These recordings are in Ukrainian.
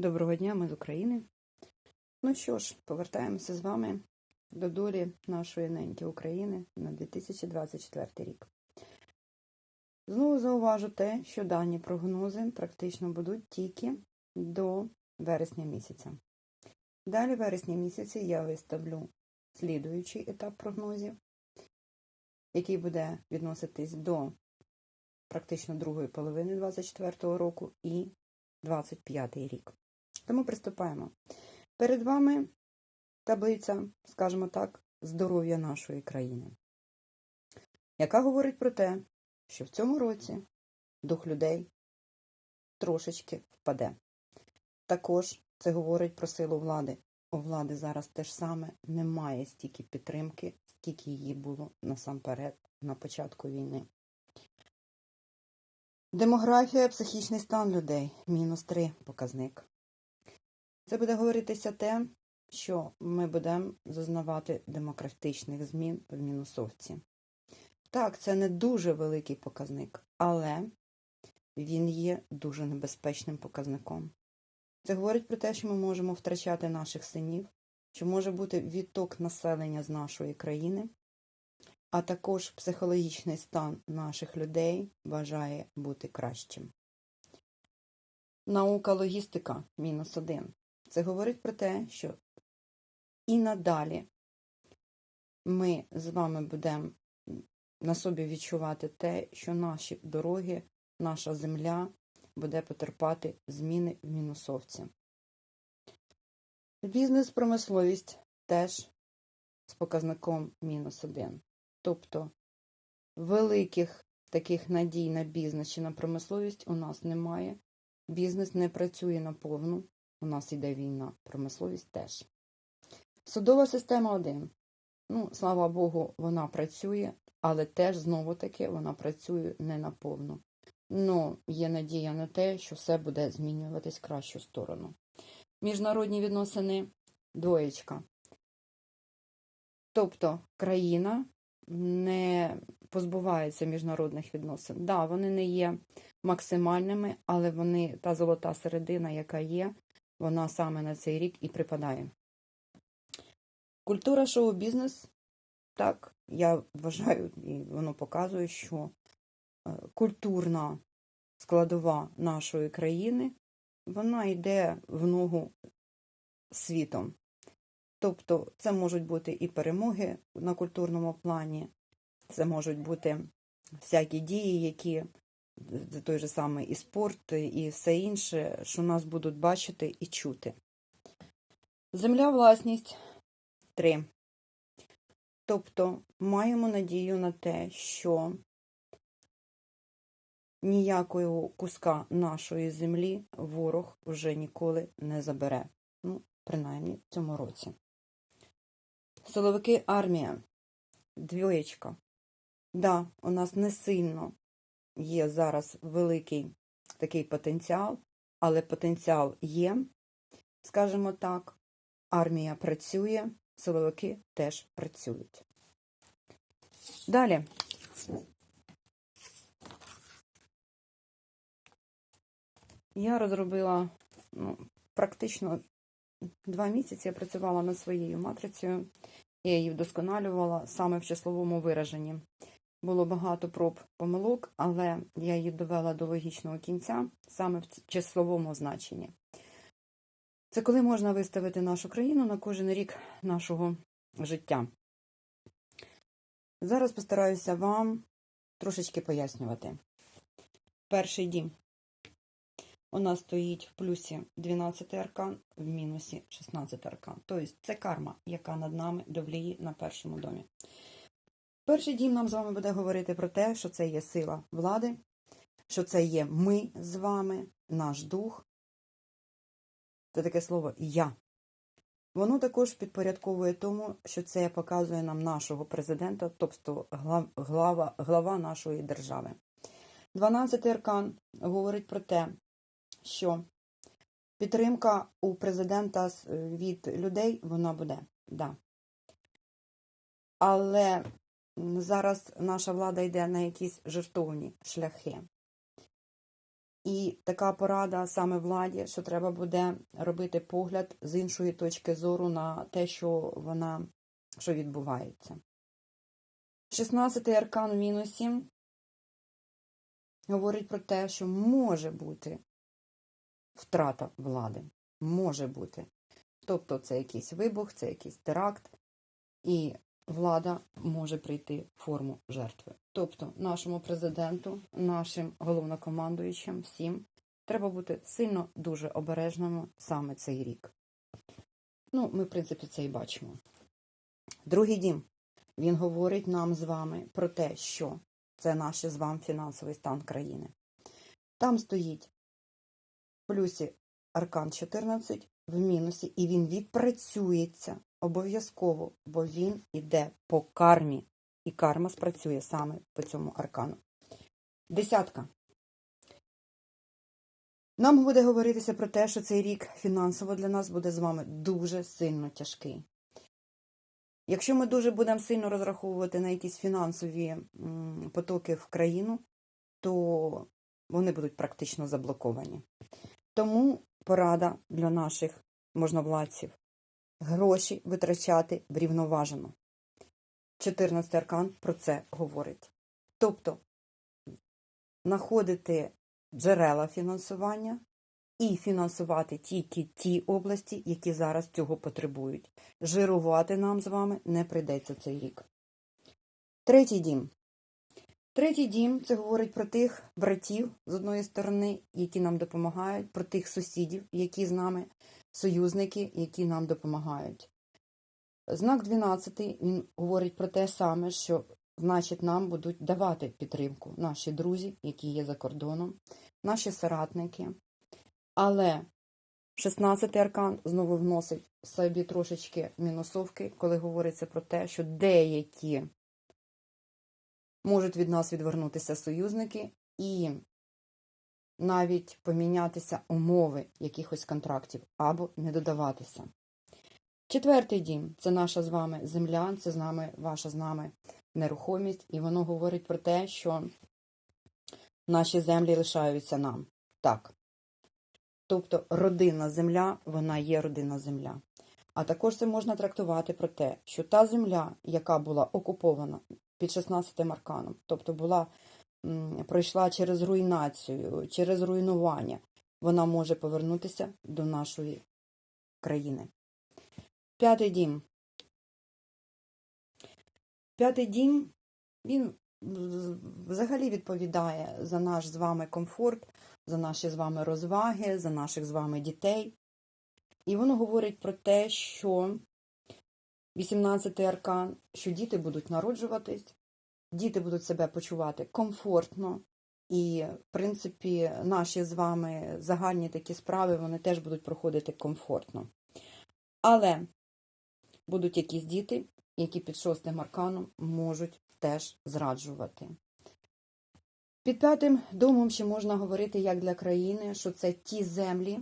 Доброго дня, ми з України. Ну що ж, повертаємося з вами до долі нашої неньки України на 2024 рік. Знову зауважу те, що дані прогнози практично будуть тільки до вересня місяця. Далі в вересні місяці я виставлю слідуючий етап прогнозів, який буде відноситись до практично другої половини 2024 року і 25 рік. Тому приступаємо. Перед вами таблиця, скажімо так, здоров'я нашої країни, яка говорить про те, що в цьому році дух людей трошечки впаде. Також це говорить про силу влади. У влади зараз те ж саме немає стільки підтримки, скільки її було насамперед на початку війни. Демографія, психічний стан людей мінус 3 показник. Це буде говоритися те, що ми будемо зазнавати демократичних змін в мінусовці. Так, це не дуже великий показник, але він є дуже небезпечним показником. Це говорить про те, що ми можемо втрачати наших синів, що може бути відток населення з нашої країни, а також психологічний стан наших людей бажає бути кращим. Наука логістика мінус один. Це говорить про те, що і надалі ми з вами будемо на собі відчувати те, що наші дороги, наша земля буде потерпати зміни в мінусовці. Бізнес-промисловість теж з показником мінус один. Тобто великих таких надій на бізнес чи на промисловість у нас немає. Бізнес не працює наповну, у нас йде війна, промисловість теж. Судова система 1. Ну, слава Богу, вона працює, але теж знову-таки вона працює не наповну. Ну, є надія на те, що все буде змінюватись в кращу сторону. Міжнародні відносини двоєчка. Тобто країна не позбувається міжнародних відносин. Так, да, вони не є максимальними, але вони та золота середина, яка є, вона саме на цей рік і припадає. Культура шоу-бізнес, так, я вважаю, і воно показує, що е, культурна складова нашої країни, вона йде в ногу світом. Тобто це можуть бути і перемоги на культурному плані, це можуть бути всякі дії, які той же самий і спорт, і все інше, що нас будуть бачити і чути. Земля власність 3. Тобто маємо надію на те, що ніякого куска нашої землі ворог вже ніколи не забере. Ну, принаймні в цьому році. Силовики армія. Двоєчка. Да, у нас не сильно є зараз великий такий потенціал, але потенціал є, скажімо так, армія працює, силовики теж працюють. Далі. Я розробила ну, практично два місяці я працювала над своєю матрицею, я її вдосконалювала саме в числовому вираженні. Було багато проб помилок, але я її довела до логічного кінця саме в числовому значенні. Це коли можна виставити нашу країну на кожен рік нашого життя. Зараз постараюся вам трошечки пояснювати. Перший дім. У нас стоїть в плюсі 12 аркан, в мінусі 16 аркан. Тобто це карма, яка над нами довліє на першому домі. Перший дім нам з вами буде говорити про те, що це є сила влади, що це є ми з вами, наш дух. Це таке слово я. Воно також підпорядковує тому, що це показує нам нашого президента, тобто глава, глава нашої держави. 12 аркан говорить про те, що підтримка у президента від людей вона буде, да. Але зараз наша влада йде на якісь жертовні шляхи. І така порада саме владі, що треба буде робити погляд з іншої точки зору на те, що вона що відбувається. 16-й аркан в мінусі говорить про те, що може бути втрата влади. Може бути. Тобто це якийсь вибух, це якийсь теракт, і влада може прийти в форму жертви. Тобто нашому президенту, нашим головнокомандуючим, всім треба бути сильно дуже обережними саме цей рік. Ну, ми, в принципі, це і бачимо. Другий дім. Він говорить нам з вами про те, що це наш з вами фінансовий стан країни. Там стоїть в плюсі аркан 14, в мінусі, і він відпрацюється обов'язково, бо він іде по кармі. І карма спрацює саме по цьому аркану. Десятка. Нам буде говоритися про те, що цей рік фінансово для нас буде з вами дуже сильно тяжкий. Якщо ми дуже будемо сильно розраховувати на якісь фінансові потоки в країну, то вони будуть практично заблоковані. Тому порада для наших можновладців гроші витрачати врівноважено. 14 аркан про це говорить. Тобто знаходити джерела фінансування і фінансувати тільки ті області, які зараз цього потребують. Жирувати нам з вами не прийдеться цей рік. Третій дім. Третій дім це говорить про тих братів з одної сторони, які нам допомагають, про тих сусідів, які з нами, союзники, які нам допомагають. Знак 12 він говорить про те саме, що значить нам будуть давати підтримку наші друзі, які є за кордоном, наші соратники. Але 16-й аркан знову вносить собі трошечки мінусовки, коли говориться про те, що деякі можуть від нас відвернутися союзники і навіть помінятися умови якихось контрактів або не додаватися. Четвертий дім це наша з вами земля, це з нами, ваша з нами нерухомість, і воно говорить про те, що наші землі лишаються нам. Так. Тобто родинна земля, вона є родинна земля. А також це можна трактувати про те, що та земля, яка була окупована під 16 арканом, тобто була, м, пройшла через руйнацію, через руйнування, вона може повернутися до нашої країни. П'ятий дім. П'ятий дім, він взагалі відповідає за наш з вами комфорт, за наші з вами розваги, за наших з вами дітей. І воно говорить про те, що 18-й аркан, що діти будуть народжуватись, діти будуть себе почувати комфортно, і, в принципі, наші з вами загальні такі справи вони теж будуть проходити комфортно. Але будуть якісь діти, які під шостим арканом можуть теж зраджувати. Під п'ятим домом ще можна говорити як для країни, що це ті землі,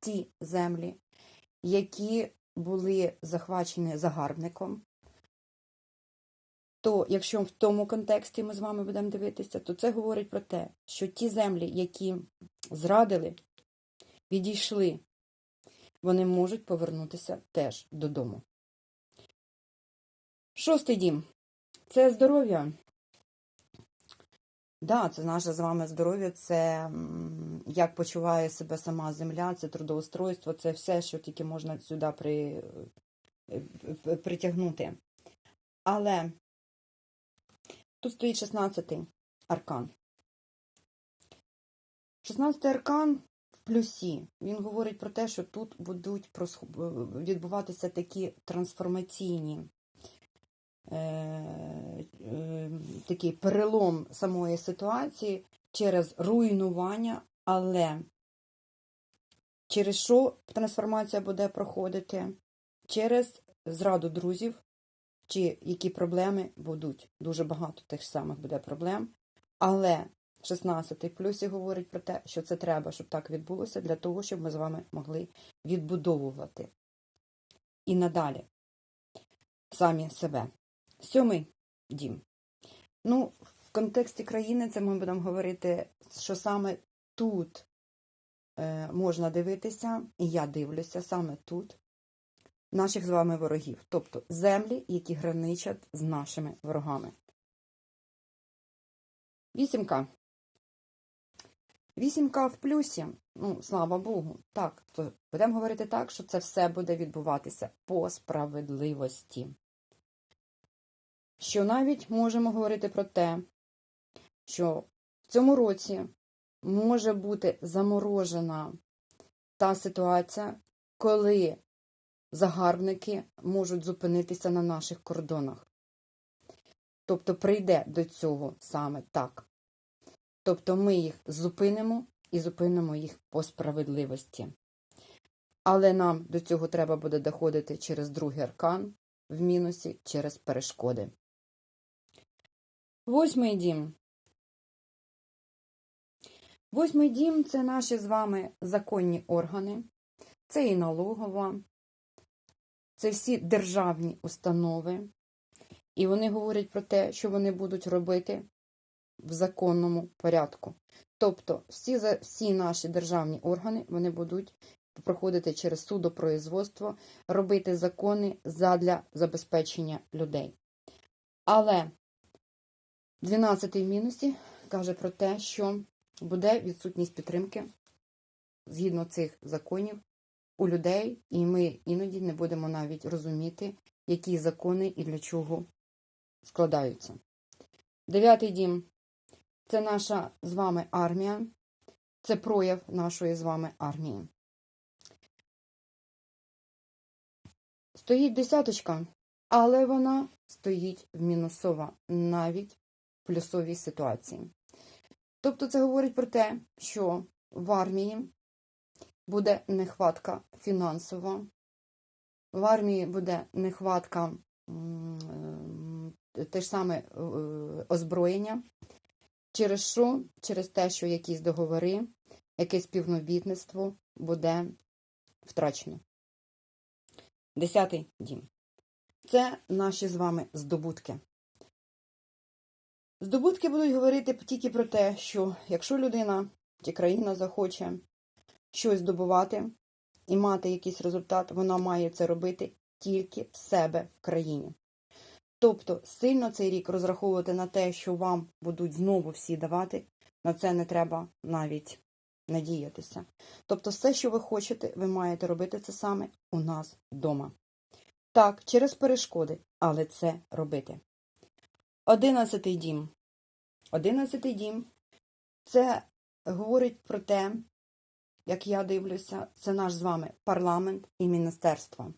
ті землі, які були захвачені загарбником. То, якщо в тому контексті ми з вами будемо дивитися, то це говорить про те, що ті землі, які зрадили, відійшли, вони можуть повернутися теж додому. Шостий дім це здоров'я. Да, це наше з вами здоров'я, це як почуває себе сама земля, це трудоустройство, це все, що тільки можна сюди при, е, притягнути. Але тут стоїть 16-й аркан. 16-й аркан в плюсі. Він говорить про те, що тут будуть відбуватися такі трансформаційні Е, такий перелом самої ситуації через руйнування, але через що трансформація буде проходити? Через зраду друзів, чи які проблеми будуть. Дуже багато тих самих буде проблем. Але 16-й плюсі говорить про те, що це треба, щоб так відбулося, для того, щоб ми з вами могли відбудовувати і надалі самі себе. Сьомий дім. Ну, в контексті країни це ми будемо говорити, що саме тут е, можна дивитися, і я дивлюся саме тут, наших з вами ворогів, тобто землі, які граничать з нашими ворогами. Вісімка. Вісімка в плюсі, ну, слава Богу, так, то будемо говорити так, що це все буде відбуватися по справедливості. Що навіть можемо говорити про те, що в цьому році може бути заморожена та ситуація, коли загарбники можуть зупинитися на наших кордонах. Тобто прийде до цього саме так. Тобто ми їх зупинимо і зупинимо їх по справедливості. Але нам до цього треба буде доходити через другий аркан в мінусі через перешкоди. Восьмий дім. Восьмий дім це наші з вами законні органи, це і налогова, це всі державні установи. І вони говорять про те, що вони будуть робити в законному порядку. Тобто всі, всі наші державні органи вони будуть проходити через судопроизводство, робити закони задля забезпечення людей. Але 12-й в мінусі каже про те, що буде відсутність підтримки згідно цих законів у людей, і ми іноді не будемо навіть розуміти, які закони і для чого складаються. Дев'ятий дім це наша з вами армія, це прояв нашої з вами армії. Стоїть десяточка, але вона стоїть в мінусова навіть в плюсовій ситуації. Тобто це говорить про те, що в армії буде нехватка фінансова, в армії буде нехватка е, те ж саме е, озброєння. Через що? Через те, що якісь договори, якесь співробітництво буде втрачено. Десятий дім. Це наші з вами здобутки. Здобутки будуть говорити тільки про те, що якщо людина чи країна захоче щось здобувати і мати якийсь результат, вона має це робити тільки в себе в країні. Тобто сильно цей рік розраховувати на те, що вам будуть знову всі давати, на це не треба навіть надіятися. Тобто, все, що ви хочете, ви маєте робити це саме у нас вдома. Так, через перешкоди, але це робити. Одинадцятий дім. Одинадцятий дім це говорить про те, як я дивлюся, це наш з вами парламент і міністерство.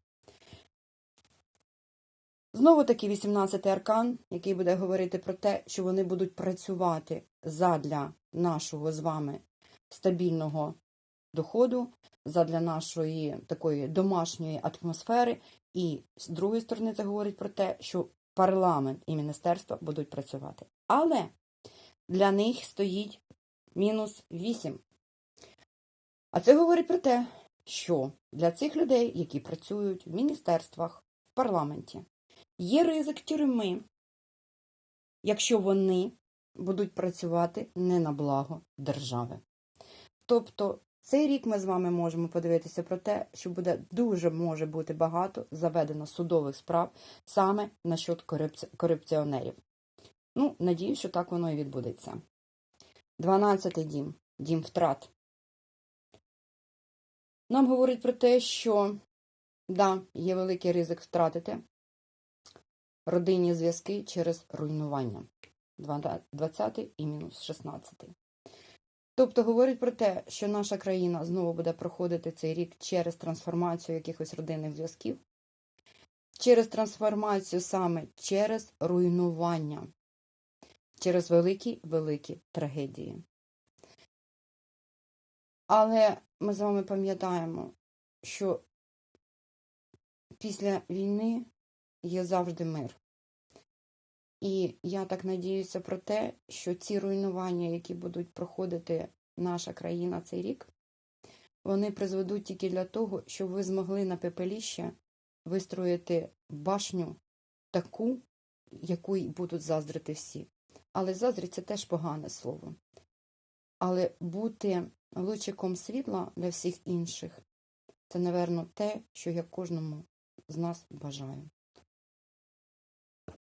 Знову таки 18-й аркан, який буде говорити про те, що вони будуть працювати задля нашого з вами стабільного доходу, задля нашої такої домашньої атмосфери. І з другої сторони, це говорить про те, що парламент і міністерство будуть працювати. Але для них стоїть мінус 8. А це говорить про те, що для цих людей, які працюють в міністерствах, в парламенті, є ризик тюрми, якщо вони будуть працювати не на благо держави. Тобто цей рік ми з вами можемо подивитися про те, що буде дуже може бути багато заведено судових справ саме насчет корупці... корупціонерів. Ну, надію, що так воно і відбудеться. 12-й дім дім втрат. Нам говорить про те, що да, є великий ризик втратити родинні зв'язки через руйнування. 20 і мінус 16. Тобто говорить про те, що наша країна знову буде проходити цей рік через трансформацію якихось родинних зв'язків, через трансформацію саме через руйнування, через великі-великі трагедії. Але ми з вами пам'ятаємо, що після війни є завжди мир. І я так надіюся про те, що ці руйнування, які будуть проходити наша країна цей рік, вони призведуть тільки для того, щоб ви змогли на пепеліще вистроїти башню таку, яку будуть заздрити всі. Але заздрить це теж погане слово. Але бути лучиком світла для всіх інших це, напевно, те, що я кожному з нас бажаю.